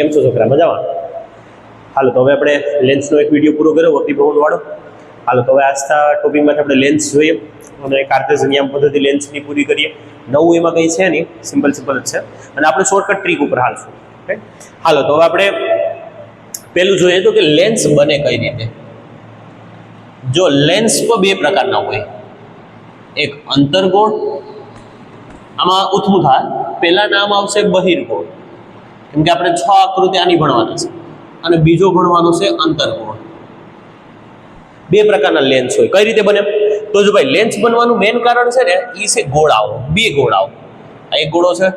કેમ છો છોકરા મજામાં? હાલો, તો હવે આપણે લેન્સનો એક વીડિયો પૂરો કર્યો વક્રીભવન ભવનવાળો હાલો, તો હવે આજના ટોપિકમાંથી આપણે લેન્સ જોઈએ. અને કાર્તેઝનિયમ પદ્ધતિ લેન્સની પૂરી કરીએ. નવું એમાં કંઈ છે નહીં સિમ્પલ સિમ્પલ જ છે. અને આપણે શોર્ટકટ ટ્રીક ઉપર હાલશું. ઓકે હાલો, તો હવે આપણે પેલું જોઈએ તો કે લેન્સ બને કઈ રીતે? જો લેન્સ તો બે પ્રકારના હોય. એક અંતર્ગોળ, આમાં ઉથમું થાય પહેલા નામ આવશે બહિર્ગોળ. કેમ કે આપણે છ આકૃતિ આની ભણવાના છે. અને બીજો ભણવાનો છે અંતર્ગોળ બે પ્રકારના લેન્સ હોય. કઈ રીતે બને? તો જો ભાઈ લેન્સ બનવાનું મેઇન કારણ છે ને એ છે ગોળાઓ. બે ગોળાઓ. આ એક ગોળો છે,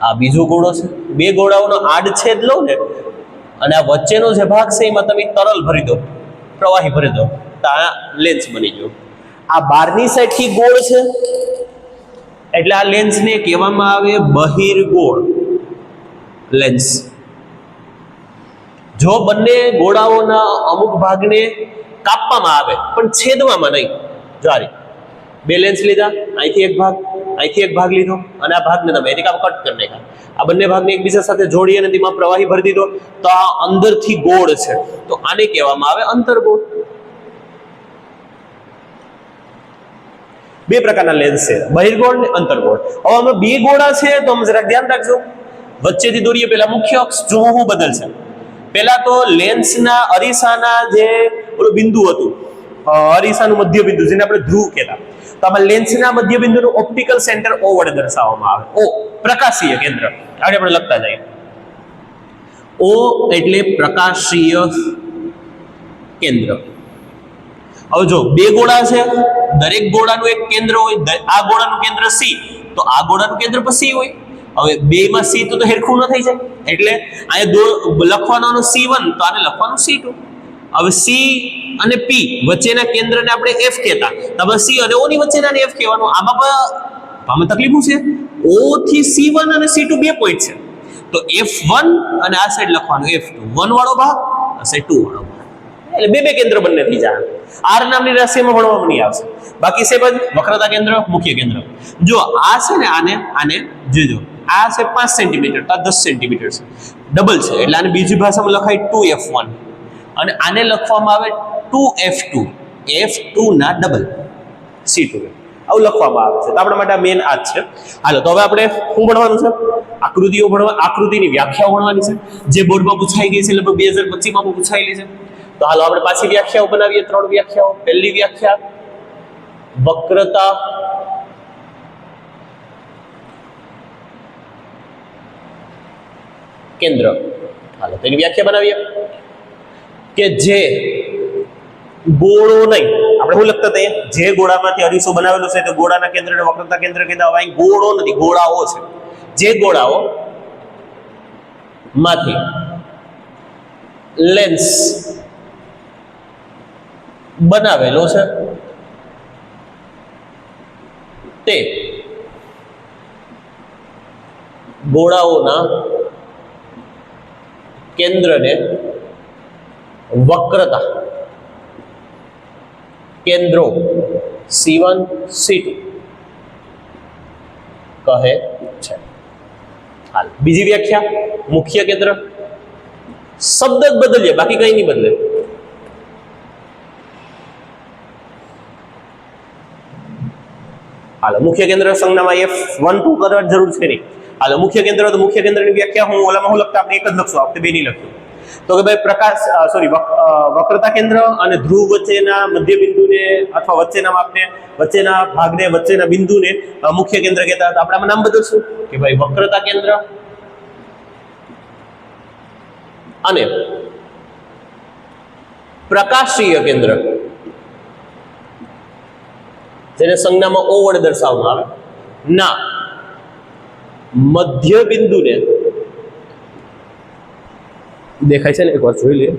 આ બીજો ગોળો છે. બે ગોળાઓનો આડછેદ લો ને, અને આ વચ્ચેનો જે ભાગ છે, એમાં તમે તરલ ભરી દો, પ્રવાહી ભરી દો. તો આ લેન્સ બની ગયો. આ બહારની સાઈડથી ગોળ છે. એટલે આ લેન્સને કહેવામાં આવે બહિર્ગોળ. લેન્સ જો બંને ગોળાઓના અમુક ભાગને કાપવામાં આવે, પણ છેદવામાં નહીં. જારી બે લેન્સ લીધા, અહીંથી એક ભાગ, અહીંથી એક ભાગ લીધો, અને આ ભાગને તમે એની કામ કટ કરી નાખ્યા. આ બંને ભાગને એકબીજા સાથે જોડી અને તેમાં પ્રવાહી ભરી દીધો, તો આ અંદરથી ગોળ છે. તો આને કહેવામાં આવે અંતર્ગોળ. બે પ્રકારના લેન્સ છે, બહિર્ગોળ ને અંતર્ગોળ. હવે અમે બે ગોળા છે, તો અમે જરાક ધ્યાન રાખજો. વચ્ચેથી દોરીએ પેલા મુખ્ય અક્ષ જો હું બદલશે. પેલા તો લેન્સના અરીસાના જે ઓલું બિંદુ હતું અરીસાનું મધ્ય બિંદુ, જેને આપણે ધ્રુવ કહેતા. તો આમાં લેન્સના મધ્ય બિંદુનું ઓપ્ટિકલ સેન્ટર ઓ વડે દર્શાવવામાં આવે. ઓ પ્રકાશીય કેન્દ્ર. આગળ આપણે લખતા જઈએ. ઓ એટલે પ્રકાશીય કેન્દ્ર. હવે જો, બે ગોળા છે, દરેક ગોળાનું એક કેન્દ્ર હોય આ ગોળાનું કેન્દ્ર સી તો આ ગોળાનું કેન્દ્ર પણ સી હોય. હવે બે માં સી તો હેરખું ન થઈ જાય. એટલે અહીંયા દો લખવાનો સી વન તો આને લખવાનું સી ટુ હવે સી અને પી વચ્ચેના કેન્દ્રને આપણે એફ કહેતા. તમે સી અને ઓની વચ્ચેના એફ કહેવાનું. આમાં પણ આમાં તકલીફ છે? ઓ થી સી વન અને સી ટુ બે પોઈન્ટ છે. તો એફ વન અને આ સાઈડ લખવાનું એફ ટુ વન વાળો ભાગ, આ સાઈડ ટુ વાળો ભાગ. એટલે બે બે કેન્દ્ર બંને થઈ જાય. આર નામની રાશિમાં ભણવામાં નહીં આવશે. બાકી છે બધ વક્રતા કેન્દ્ર, મુખ્ય કેન્દ્ર. જો આ છે ને આને આને જોજો આ છે પાંચ સેન્ટીમીટર આ દસ સેન્ટીમીટર છે. ડબલ છે, એટલે આને બીજી ભાષામાં લખાય ટુ એફ વન. અને આને લખવામાં આવે two F two. F two ના ડબલ સી ટુ આવું લખવામાં આવે છે. તો આપણા માટે મેન આ જ છે. હાલો, તો હવે આપણે શું ભણવાનું છે? આકૃતિઓ ભણવા, આકૃતિની વ્યાખ્યાઓ ભણવાની છે. જે બોર્ડમાં પૂછાઈ ગઈ છે, લગભગ બે હજાર પચીસમાં પૂછાયેલી છે. તો હાલો, આપણે પાછી વ્યાખ્યાઓ બનાવીએ. ત્રણ વ્યાખ્યાઓ. પહેલી વ્યાખ્યા, વક્રતા કેન્દ્ર. હાલો તેની વ્યાખ્યા બનાવીએ. કે જે ગોળો નહીં, આપણે શું લખતા હતા જે ગોળામાંથી અરીસો બનાવેલો છે તે ગોળાના કેન્દ્રને વક્રતા કેન્દ્ર કહેતા હવે ગોળો નથી, ગોળાઓ છે. જે ગોળાઓ માંથી લેન્સ બનાવેલો છે, તે ગોળાઓના કેન્દ્રને વક્રતા કેન્દ્રો સી વન સી ટુ કહે છે હાલ બીજી વ્યાખ્યા મુખ્ય કેન્દ્ર શબ્દ જ બદલીએ બાકી કઈ નહીં બદલે હાલો મુખ્ય કેન્દ્ર સંજ્ઞામાં એફ વન ટુ કરવા જરૂર છે નહીં હાલો, મુખ્ય કેન્દ્ર તો મુખ્ય કેન્દ્રની વ્યાખ્યા હું ઓલામાં હું લખતા આપણે એક જ લખશું આપણે બે નહીં લખ્યું તો કે ભાઈ પ્રકાશ સોરી વક્રતા કેન્દ્ર અને ધ્રુવ વચ્ચેના મધ્ય બિંદુને અથવા વચ્ચેના માપને, વચ્ચેના ભાગને, વચ્ચેના બિંદુને મુખ્ય કેન્દ્ર કહેતા હતા. આપણે નામ બદલશું કે ભાઈ વક્રતા કેન્દ્ર અને પ્રકાશીય કેન્દ્ર. જેને સંજ્ઞામાં ઓ વડે દર્શાવવામાં આવે. ના. મધ્ય બિંદુને દેખાય છે ને? એકવાર જોઈ લઈએ.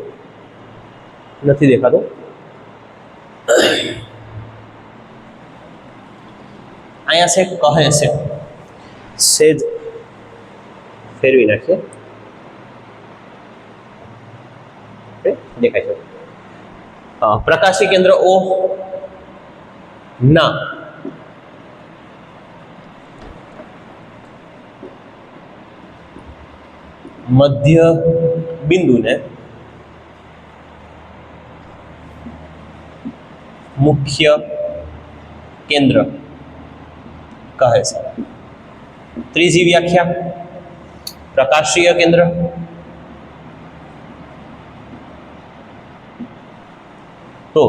નથી દેખાતો. અહીંયા છે, કહે છે. સેજ ફેરવી નાખીએ. દેખાય છે. પ્રકાશી કેન્દ્ર ઓ ના. મધ્ય બિંદુને મુખ્ય કેન્દ્ર કહે છે ત્રીજી વ્યાખ્યા પ્રકાશીય કેન્દ્ર તો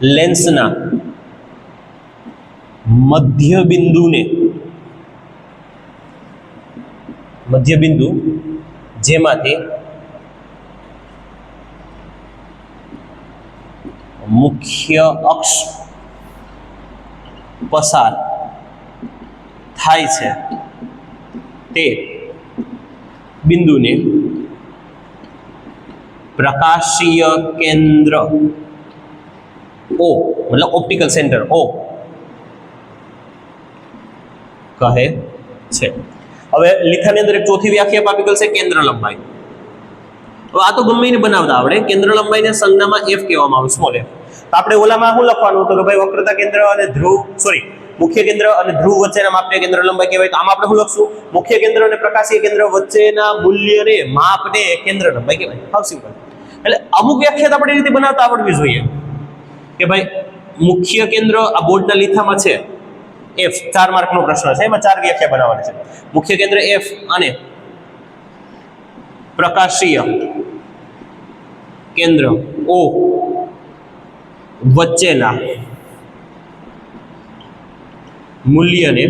લેન્સના મધ્ય બિંદુને મધ્ય બિંદુ જેમાંથી મુખ્ય અક્ષ પસાર થાય છે તે બિંદુને પ્રકાશીય કેન્દ્ર ઓ, મતલબ ઓપ્ટિકલ સેન્ટર ઓ કહે છે. હવે લીખાની અંદર એક ચોથી વ્યાખ્યા ગયેલ છે, કેન્દ્ર લંબાઈ. તો આ તો ગમે બનાવતા આવડે. કેન્દ્ર લંબાઈને સંજ્ઞામાં એફ કહેવામાં આવે સ્મોલ એફ તો આપણે ઓલામાં શું લખવાનું હતું? કે ભાઈ વક્રતા કેન્દ્ર અને ધ્રુવ સોરી મુખ્ય કેન્દ્ર અને ધ્રુવ વચ્ચેના માપને કેન્દ્ર લંબાઈ કહેવાય. તો આમાં આપણે શું લખશું? મુખ્ય કેન્દ્ર અને પ્રકાશીય કેન્દ્ર વચ્ચેના મૂલ્યને માપને કેન્દ્ર લંબાઈ કહેવાય. હાવ સિમ્પલ એટલે અમુક વ્યાખ્યા આપણે રીતે બનાવતા આવડવી જોઈએ. કે ભાઈ મુખ્ય કેન્દ્ર આ બોર્ડના લીથામાં છે. એફ ચાર માર્કનો પ્રશ્ન છે. એમાં ચાર વ્યાખ્યા બનાવવાની છે. મુખ્ય કેન્દ્ર એફ અને પ્રકાશીય કેન્દ્ર ઓ વચ્ચેના મૂલ્યને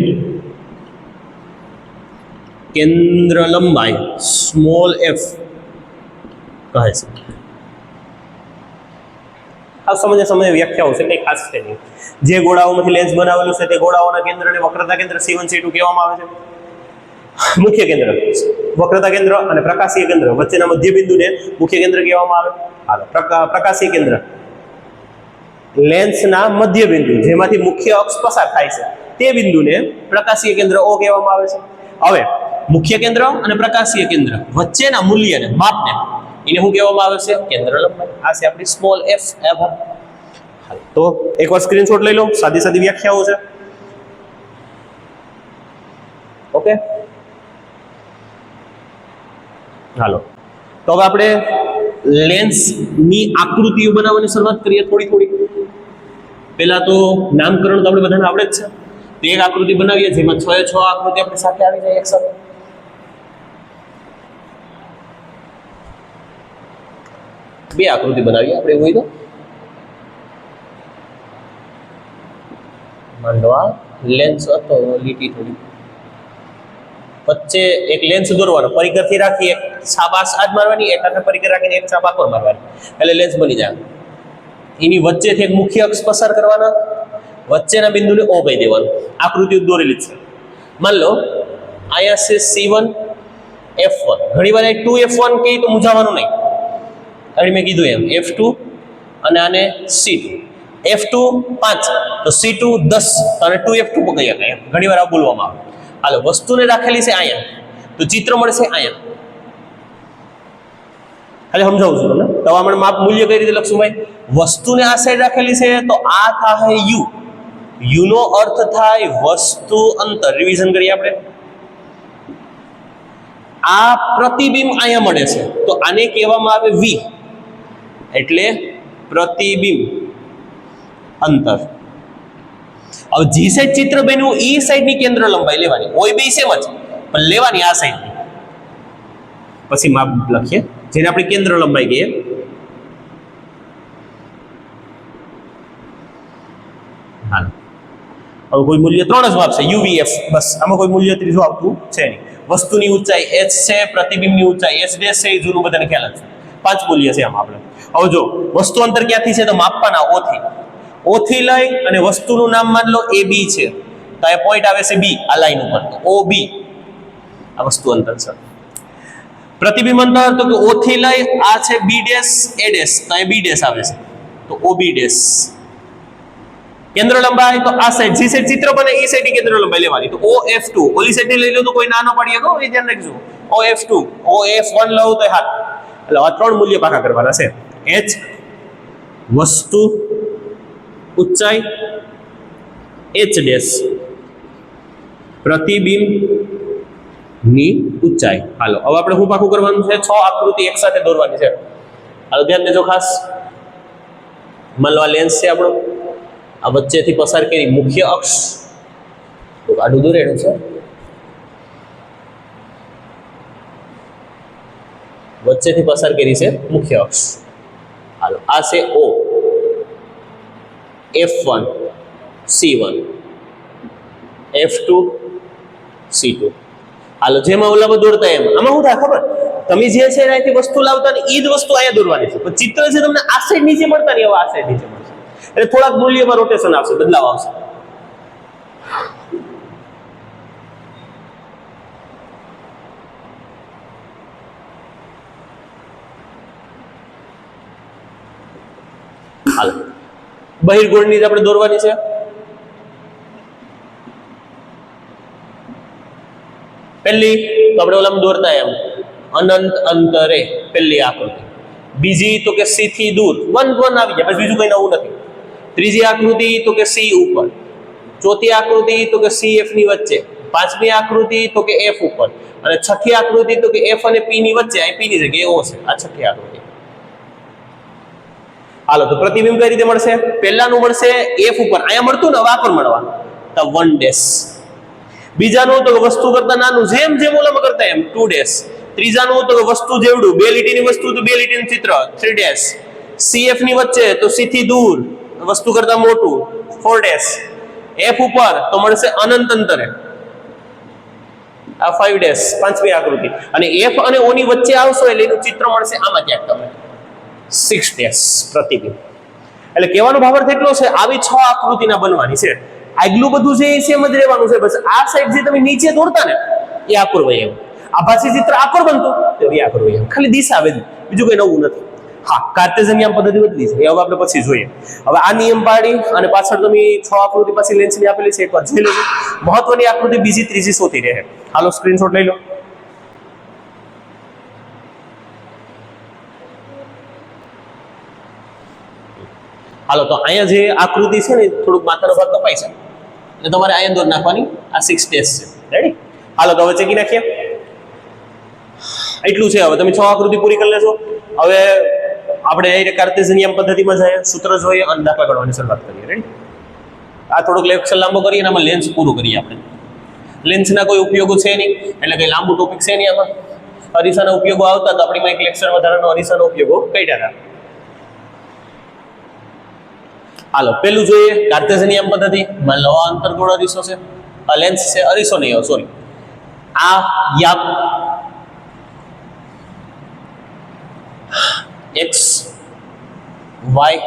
કેન્દ્ર લંબાઈ સ્મોલ એફ કહે છે. આ સમય સમય વ્યાખ્યાઓ છે, કંઈ ખાસ છે નહીં. જે ગોળાઓમાંથી લેન્સ બનાવેલું છે, તે ગોળાઓના કેન્દ્રને વક્રતા કેન્દ્ર સી વન કહેવામાં આવે છે. મુખ્ય કેન્દ્ર, વક્રતા કેન્દ્ર અને પ્રકાશીય કેન્દ્ર વચ્ચેના મધ્ય બિંદુને મુખ્ય કેન્દ્ર કહેવામાં આવે. પ્રકા- પ્રકાશીય કેન્દ્ર. લેન્સના મધ્ય બિંદુ જેમાંથી મુખ્ય અક્ષ પસાર થાય છે, તે બિંદુને પ્રકાશીય કેન્દ્ર ઓ કહેવામાં આવે છે. હવે, મુખ્ય કેન્દ્ર અને પ્રકાશીય કેન્દ્ર વચ્ચેના મૂલ્યને, માપને એને શું કહેવામાં આવે છે? કેન્દ્ર લંબાઈ. આ છે આપણી સ્મોલ એફ એફ તો એકવાર સ્ક્રીનશોટ લઈ લો. સાદી સાદી વ્યાખ્યાઓ છે. ઓકે હાલો. તો હવે આપણે લેન્સની આકૃતિઓ બનાવવાની શરૂઆત કરીએ થોડી થોડી. પહેલા તો નામકરણ તો આપણે બધાને આવડે જ છે. તો એક આકૃતિ બનાવીએ, જેમાં છ એ છ આકૃતિ આપણી સાથે આવી જાય એક સાથે. બે આકૃતિ બનાવીએ આપણે એવું હોય તો. માન લો આ લેન્સ હતો, લીટી થોડી. વચ્ચે એક લેન્સ દોરવાનો પરિકરથી રાખી એક સાબાસ આજ મારવાની, એક હાથે પરિકર રાખીને એક છાપ પર મારવાની. એટલે લેન્સ બની જાય. એની વચ્ચેથી એક મુખ્ય અક્ષ પસાર કરવાના. વચ્ચેના બિંદુને ઓ કહી દેવાનું. આકૃતિ દોરેલી છે. માન લો, અહીંયા છે સી વન એફ વન ઘણી વાર ટુ એફ વન કહી તો મૂંઝાવાનું નહીં. કારણ મેં કીધું એમ એફ ટુ અને આને સી ટુ એફ ટુ પાંચ, તો સી ટુ દસ અને ટુ એફ ટુ કહી શકાય એમ. ઘણી વાર આ બોલવામાં આવે. હાલો, વસ્તુને રાખેલી છે અહીંયા તો ચિત્ર મળશે અહીંયા ખાલી સમજાવું છું તમને? તવામણ માપ મૂલ્ય કઈ રીતે લખશું ભાઈ? વસ્તુને આ સાઈડ રાખેલી છે, તો આ થાય યુ. યુનો અર્થ થાય વસ્તુ અંતર. રિવિઝન કરીએ આપણે. આ પ્રતિબિંબ અહીંયા મળે છે. તો આને કહેવામાં આવે વી એટલે પ્રતિબિંબ, અંતર. હવે જી સાઈડ ચિત્ર બન્યું એ સાઈડની કેન્દ્ર લંબાઈ લેવાની. હોય બે સેમ જ. પણ લેવાની આ સાઈડની પછી માપ લખીએ. જેને આપણે કેન્દ્ર લંબાઈ કહીએ. હાલો. હવે કોઈ મૂલ્ય ત્રણ જ માપ છે યુવીએફ બસ. આમાં કોઈ મૂલ્ય ત્રીજું આવતું છે નહીં. વસ્તુની ઊંચાઈ એચ છે, પ્રતિબિંબની ઊંચાઈ એચ ડેશ છે, એ જૂનું બધાને ખ્યાલ જ છે. પાંચ મૂલ્ય છે આમ આપણે. હવે જો, વસ્તુ અંતર ક્યાંથી છે તો માપવાના ઓથી. ઓથી લઈ અને વસ્તુનું નામ માન લો એ બી છે. તો એ પોઈન્ટ આવે છે બી આ લાઈન ઉપર. ઓ બી આ વસ્તુ અંતર છે. પ્રતિબિંબ અંતર તો કે ઓથી લઈ, આ છે બી ડેશ એ ડેશ તો એ બી ડેશ આવે છે. તો ઓ બી ડેશ કેન્દ્ર લંબાઈ, તો આ સાઈડ જી સાઈડ ચિત્ર બને, એ સાઈડ કેન્દ્ર લંબાઈ લેવાની. તો ઓ એફ ટુ ઓલી સાઈડ લઈ લો તો કોઈ નાનો પડી ગયો એ ધ્યાન રાખજો O F two O F one લઉં તો હાથ. એટલે આ ત્રણ મૂલ્ય પાકા કરવાના છે. એચ, વસ્તુ, ઊંચાઈ, એચ ડેશ. પ્રતિબિંબ, ની ઊંચાઈ. હાલો, હવે આપણે શું પાકું કરવાનું છે? છ આકૃતિ એક સાથે દોરવાની છે. હાલો, ધ્યાન દેજો ખાસ. માન લેન્સ છે આપણો. આ વચ્ચેથી પસાર કરી મુખ્ય અક્ષ. આડું દોરેલું છે. વચ્ચેથી પસાર કરી છે મુખ્ય અક્ષ. હાલો, આ છે O F one C one F two C two હાલો, જેમાં ઓલામાં દોરતા એમ. આમાં શું થાય ખબર? તમે જે છે એનાથી વસ્તુ લાવતા ને એ જ વસ્તુ અહીંયા દોરવાની છે. ચિત્ર છે તમને આ સાઈડ નીચે મળતા નહીં એવા આ સાઈડ નીચે મળશે. એટલે થોડાક મૂલ્યમાં રોટેશન આવશે, બદલાવ આવશે હાલો બહિર્ગોળની આપણે દોરવાની છે? પહેલી, તો આપણે ઓલામાં દોરતા એમ. અનંત અંતરે, પહેલી આકૃતિ. બીજી, તો કે સી થી દૂર. વન વન આવી જાય બસ બીજું કઈ નવું નથી. ત્રીજી આકૃતિ, તો કે સી ઉપર. ચોથી આકૃતિ, તો કે સી એફની વચ્ચે. પાંચમી આકૃતિ, તો કે એફ ઉપર. અને છઠ્ઠી આકૃતિ, તો કે એફ અને પી ની વચ્ચે, આ પી ની જગ્યાએ ઓ છે. આ છઠ્ઠી આકૃતિ. હાલો, તો પ્રતિબિંબ કઈ રીતે મળશે? પહેલાનું મળશે એફ ઉપર. અહીંયા મળતું ને વાપર મળવા. તો વન ડેસ બીજાનું તો વસ્તુ કરતા નાનું, જેમ જેમ ઓલામાં કરતા એમ ટુ ડેસ ત્રીજાનું તો વસ્તુ જેવડું, બે લીટીની વસ્તુ તો બે લીટીનું ચિત્ર થ્રી ડેશ સીએફની વચ્ચે તો સી થી દૂર, વસ્તુ કરતા મોટું ફોર ડેસ એફ ઉપર તો મળશે અનંત અંતરે. આ ફાઈવ ડેસ પાંચમી આકૃતિ. અને એફ અને ઓની વચ્ચે આવશો એટલે એનું ચિત્ર મળશે આમાં ક્યાંક તમે સિક્સ ડેસ પ્રતિબિંબ. એટલે કહેવાનો ભાવાર્થ એટલો છે, આવી છ આકૃતિના બનવાની છે. આગલું બધું છે એ સેમ જ રહેવાનું છે. બસ આ સાઈડ જે તમે નીચે દોડતા ને, એ આકુર વય એમ આભાસી ચિત્ર આકુર બનતું, તો એ આકુર વય ખાલી દિશા વેદ બીજું કંઈ નવું નથી. હા કાર્ટેઝિયન નિયમ પદ્ધતિ બદલી છે. એ હવે આપણે પછી જોઈએ. હવે આ નિયમ પાડી અને પાછળ તમે છ આકૃતિ પછી લેન્સની આપેલી છે, એકવાર જોઈ લેજો. મહત્વની આકૃતિ બીજી, ત્રીજી સોતી રહે. હાલો સ્ક્રીનશોટ લઈ લો. હાલો, તો અહીંયા જે આકૃતિ છે ને થોડુંક માથાનો ભાગ કપાય છે. એટલે તમારે અહીંયા દોર નાખવાની આ સિક્સ ડેસ છે. રેડી હાલો, તો હવે ચેકી નાખીએ. એટલું છે હવે. તમે છ આકૃતિ પૂરી કરી લેશો. હવે આપણે એ કાર્તેઝનિયમ પદ્ધતિમાં જઈએ, સૂત્ર જોઈએ અને દાખલા ગણવાની શરૂઆત કરીએ. રેડી આ થોડુંક લેક્ચર લાંબો કરીએ અને આમાં લેન્સ પૂરું કરીએ આપણે. લેન્સના કોઈ ઉપયોગો છે નહીં. એટલે કંઈ લાંબુ ટોપિક છે નહીં આમાં. અરીસાના ઉપયોગો આવતા તો આપણીમાં એક લેક્ચર વધારાનો અરીસાનો ઉપયોગો કાઢ્યા હતા. હાલો, પેલું જોઈએ કાર્તેઝિયન પદ્ધતિ. માન લો આ અંતર્ગોળ અરીસો છે. લેન્સ છે, અરીસો નહીં સોરી આ યાપ. X Y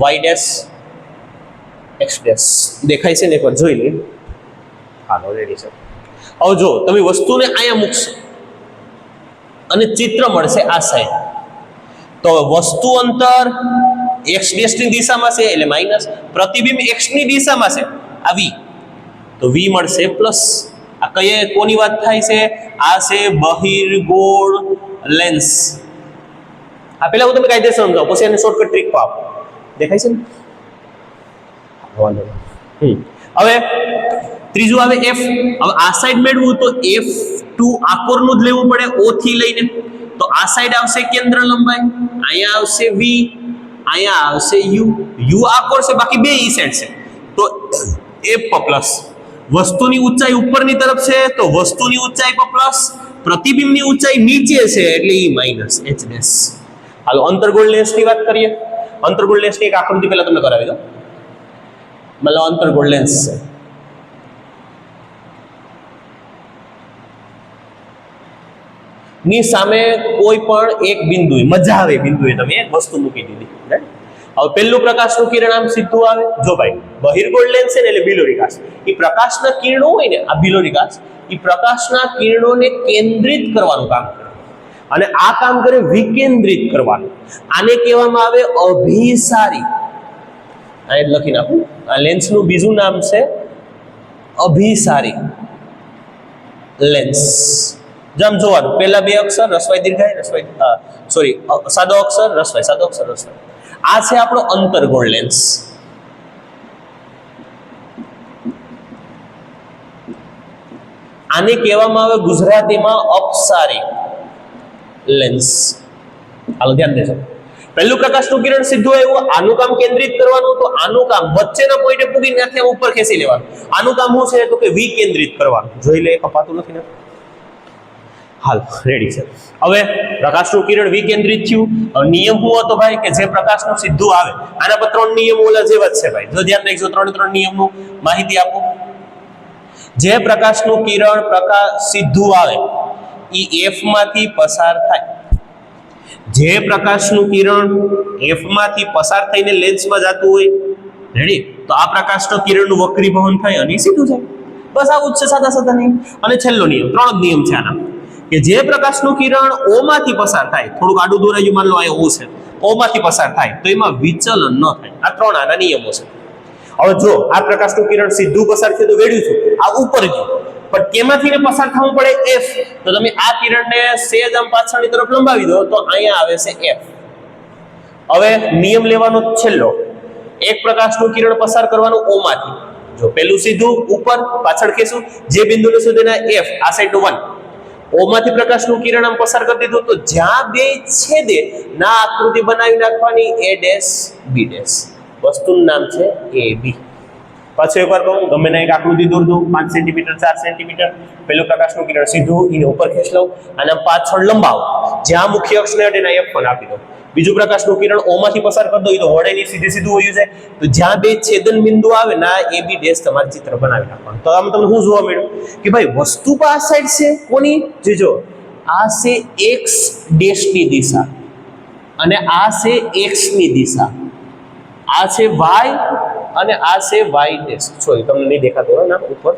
Y dash X dash દેખાય છે ને એકવાર, જોઈ લઈએ. હાલો રેડી છે. હવે જો તમે વસ્તુને અહીંયા મૂકશો. અને ચિત્ર મળશે આ સાઈડ તો વસ્તુ અંતર એક્સ ડેશની દિશામાં છે એટલે માઇનસ પ્રતિબિંબ એક્સની દિશામાં છે. આ વી તો વી મળશે પ્લસ આ કઈ કોની વાત થાય છે? આ છે બહિર્ગોળ લેન્સ આ પેલા હું તમને કાયદેસર સમજાવું. પછી એને શોર્ટકટ ટ્રીક પાપ દેખાય છે ને? વાંધો. હવે ત્રીજું આવે એફ હવે આ સાઈડ મેળવું તો એફ ટુ આકોરનું જ લેવું પડે. ઓ થી લઈને. તો આ સાઈડ આવશે કેન્દ્ર લંબાઈ. અહીંયા આવશે વી અહીંયા આવશે યુ યુ આકોર છે, બાકી બે ઈ સેટ છે. તો એફ પ્લસ. વસ્તુની ઊંચાઈ ઉપરની તરફ છે, તો વસ્તુની ઊંચાઈ પ પ્લસ. પ્રતિબિંબની ઊંચાઈ નીચે છે, એટલે ઈ માઇનસ, એચ ડેશ હાલો અંતર્ગોળ લેન્સની વાત કરીએ. અંતર્ગોળ લેન્સની એક આકૃતિ પહેલા તમને કરાવી દો મતલબ અંતર્ગોળ લેન્સ છે. ની સામે કોઈ પણ એક બિંદુએ, મજા આવે બિંદુએ તમે એક વસ્તુ મૂકી દીધી. હવે પહેલું પ્રકાશનું કિરણ આમ સીધું આવે? જો ભાઈ, બહિર્ગોળ લેન્સ છે ને એટલે બિલોરિકાશ એ પ્રકાશના કિરણો હોય ને, આ બિલોરિકાશ એ પ્રકાશના કિરણોને કેન્દ્રિત કરવાનું કામ કરે. અને આ કામ કરે વિકેન્દ્રિત કરવાનું. આને કહેવામાં આવે અભિસારી. આ એ લખી નાખું. આ લેન્સનું બીજું નામ છે અભિસારી. લેન્સ જેમ જોવાનું પહેલા બે અક્ષર, રસવાઈ દીર્ઘાય, રસવાઈ સોરી સાદો અક્ષર, રસવાઈ, સાદો અક્ષર, રસવાઈ. આ છે આપણો અંતર્ગોળ લેન્સ આને કહેવામાં આવે ગુજરાતીમાં અપસારી લેન્સ હાલો, ધ્યાન દેજો. પહેલું પ્રકાશનું કિરણ સીધું આવ્યું, આનું કામ કેન્દ્રિત કરવાનું, તો આનું કામ વચ્ચેના પોઈન્ટે પૂગી નાખે ઉપર ખેંચી લેવાનું. આનું કામ શું છે? તો કે વિકેન્દ્રિત કરવાનું. જોઈ લે, કપાતું નથી ને? હાલ રેડી છે. હવે પ્રકાશનું કિરણ વિકેન્દ્રિત થયું. નિયમ હું હતો ભાઈ? કે જે પ્રકાશનું સીધું આવે. આના પર ત્રણ નિયમો ઓલા જેવા જ છે ભાઈ. જો ધ્યાન રાખજો, ત્રણે ત્રણ નિયમનું માહિતી આપો. જે પ્રકાશનું કિરણ પ્રકાશ સીધું આવે એ એફમાંથી પસાર થાય. જે પ્રકાશનું કિરણ એફમાંથી પસાર થઈને લેન્સમાં જતું હોય રેડી તો આ પ્રકાશનું કિરણનું વક્રીભવન થાય અને સીધું જાય. બસ આવું જ છે સાદા સાદા નિયમ. અને છેલ્લો નિયમ, ત્રણ જ નિયમ છે આના. કે જે પ્રકાશનું કિરણ ઓમાંથી પસાર થાય, થોડુંક આડું દોરાયું માન લો આ ઓ છે, ઓમાંથી પસાર થાય, તો એમાં વિચલન ન થાય. આ ત્રણ આના નિયમો છે. હવે જો આ પ્રકાશનું કિરણ સીધું પસાર થયું તો વેડ્યું છું, આ ઉપર ગયું. પણ કેમાંથી પસાર થવું પડે? એફ તો તમે આ કિરણને સેજ આમ પાછળની તરફ લંબાવી દો, તો અહીંયા આવે છે એફ હવે નિયમ લેવાનો છેલ્લો. એક પ્રકાશનું કિરણ પસાર કરવાનું ઓમાંથી. જો પેલું સીધું, ઉપર પાછળ ખેંચું જે બિંદુને તેના એફ આ સાઈડ વન O માંથી પ્રકાશનું કિરણ આમ પસાર કરી દીધું તો જ્યાં બે છેદે ના આકૃતિ બનાવી નાખવાની એ ડેશ બી ડેશ. વસ્તુનું નામ છે એ બી. પાછું એકવાર કહું, ગમે ના એક આકૃતિ દૂર દઉં પાંચ સેન્ટીમીટર, ચાર સેન્ટીમીટર પેલું પ્રકાશનું કિરણ સીધું એને ઉપર ખેંચ લઉં અને પાછળ લંબાવો. જ્યાં મુખ્ય અક્ષને અડે ના એફ પણ આપી દો બીજું પ્રકાશનું કિરણ ઓમાંથી પસાર કરી દો, એ તો હોડેની સીધી સીધું હોય છે. તો જ્યાં બે છેદન બિંદુ આવે ના એ બી ડેશ તમારે ચિત્ર બનાવી નાખવાનું તો આમ તમને શું જોવા મળ્યું? કે ભાઈ, વસ્તુ પણ આ સાઈડ છે કોની? જોજો આ છે એક્સ ડેશની દિશા અને આ છે એક્સની દિશા. આ છે વાય અને આ છે વાય ડેશ સોરી તમને નહીં દેખાતો હોય ના ઉપર.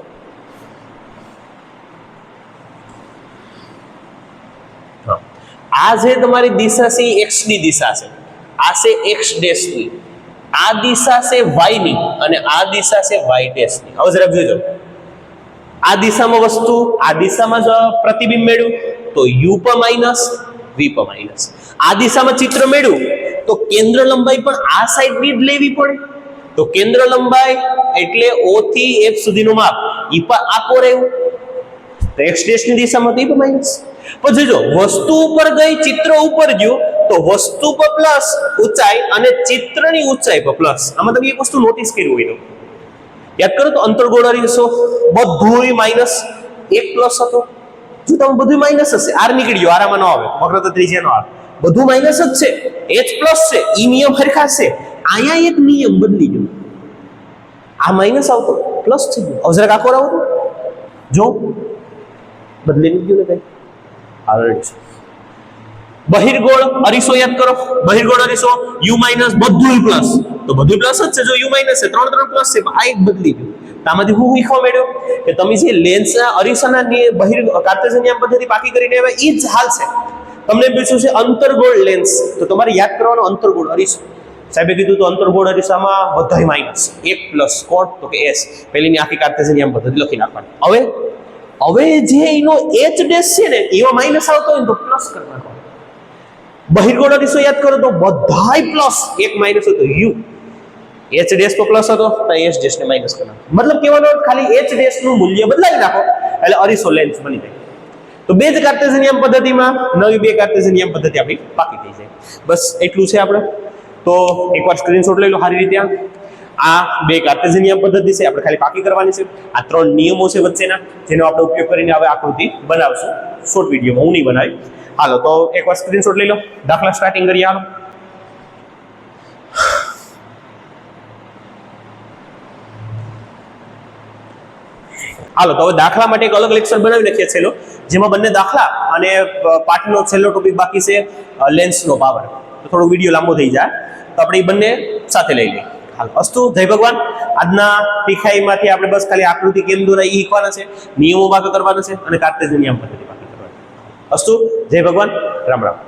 આ જે તમારી દિશા છે એક્સની દિશા છે. આ છે એક્સ ડેશની આ દિશા છે વાયની અને આ દિશા છે વાય ડેશની હવે જરા જોજો. આ દિશામાં વસ્તુ, આ દિશામાં જ પ્રતિબિંબ મેળ્યું, તો યુ પર માઇનસ વી પર માઇનસ આ દિશામાં ચિત્ર મેળ્યું, તો કેન્દ્ર લંબાઈ પણ આ સાઈડની જ લેવી પડે. તો કેન્દ્ર લંબાઈ એટલે O થી F સુધીનું માપ. ઈ પર આખો રહ્યું. તો એક્સ ડેશની દિશામાં તો માઇનસ. પછી જો વસ્તુ ઉપર ગઈ, ચિત્ર ઉપર ગયું, તો વસ્તુ પર પ્લસ ઊંચાઈ અને ચિત્રની ઊંચાઈ પર પ્લસ આમાં તમે એક વસ્તુ નોટિસ કર્યું હોય તો. યાદ કરો તો અંતર્ગોળ અરીસો બધું માઇનસ એક પ્લસ હતો. જો તમે બધું માઇનસ હશે આર નીકળી ગયો આરામાં ન આવે. વક્રતા ત્રિજ્યા નો આવે. બધું માઇનસ જ છે. એચ પ્લસ છે. ઈ નિયમ હરખા છે. અહીંયા એક નિયમ બદલી ગયો. આ માઇનસ આવતો. પ્લસ થઈ ગયો. હવે જરાક આખો આવતો જો બદલી ગયું ને કઈ? ઓલરેડી બહિર્ગોળ અરીસો યાદ કરો. બહિર્ગોળ અરીસો યુ માઇનસ બધું પ્લસ તો બધું પ્લસ જ છે, જો યુ માઇનસ છે, ત્રણ ત્રણ પ્લસ છે આ એક બદલી ગયું. આમાંથી હું શીખવા મળ્યો? કે તમે જે લેન્સના અરીસાના બહિર, કાર્ટેશિયન પદ્ધતિ પાકી કરીને આવે એ જ હાલ છે. તમને પૂછ્યું છે અંતરગોળ લેન્સ. તો તમારે યાદ કરવાનો અંતરગોળ અરીસો. સાહેબે કીધું તો અંતરગોળ અરીસામાં બધાય માઇનસ એક પ્લસ કોટ તો કે એસ પેલીની આખી કાર્ટેશિયન પદ્ધતિ લખી નાખવાની. હવે હવે જે એનો એચ ડેશ છે ને, એવા માઇનસ આવતો હોય તો પ્લસ કરવા બહિર્ગોળો બહિર્ગોળ યાદ કરો તો બધાય પ્લસ એક માઇનસ હતો. યુ. એચ ડેશ તો પ્લસ હતો, તો એચ ડેશ ને માઇનસ કરવાનો મતલબ કહેવાનો ખાલી એચ ડેશનું મૂલ્ય બદલાવી નાખો, એટલે અરીસો લેન્સ બની જાય. તો બે જ કાર્ટેશિયન નિયમ પદ્ધતિમાં નવી બે કાર્ટેશિયન નિયમ પદ્ધતિ આપણી પાકી થઈ જાય. બસ એટલું છે આપણે. તો એકવાર સ્ક્રીનશોટ લઈ લો, સારી રીતે આ. બે કાર્ટેશિયન નિયમ પદ્ધતિ છે, આપણે ખાલી પાકી કરવાની છે. આ ત્રણ નિયમો છે વચ્ચેના, જેનો આપણે ઉપયોગ કરીને હવે આકૃતિ બનાવશું. શોર્ટ વિડીયોમાં હું નહીં બનાવી હાલો, તો એકવાર સ્ક્રીનશોટ લઈ લો. દાખલા સ્ટાર્ટિંગ કરીએ, હાલો. હાલો, તો હવે દાખલા માટે એક અલગ લેક્ચર બનાવી નાખીએ છેલ્લો, જેમાં બંને દાખલા અને પાઠનો છેલ્લો ટોપિક બાકી છે લેન્સનો પાવર. તો થોડો વીડિયો લાંબો થઈ જાય. તો આપણે એ બંને સાથે લઈ લઈએ. હાલ અસ્તુ જય ભગવાન. આજના પીખાઈમાંથી આપણે બસ ખાલી આકૃતિ કેમ દોરાય એ શીખવાના છે. નિયમો બાકી કરવાના છે અને કાર્ટેશિયન નિયમ પદ્ધતિ બાકી કરવાની અસ્તુ જય ભગવાન. રામ રામ.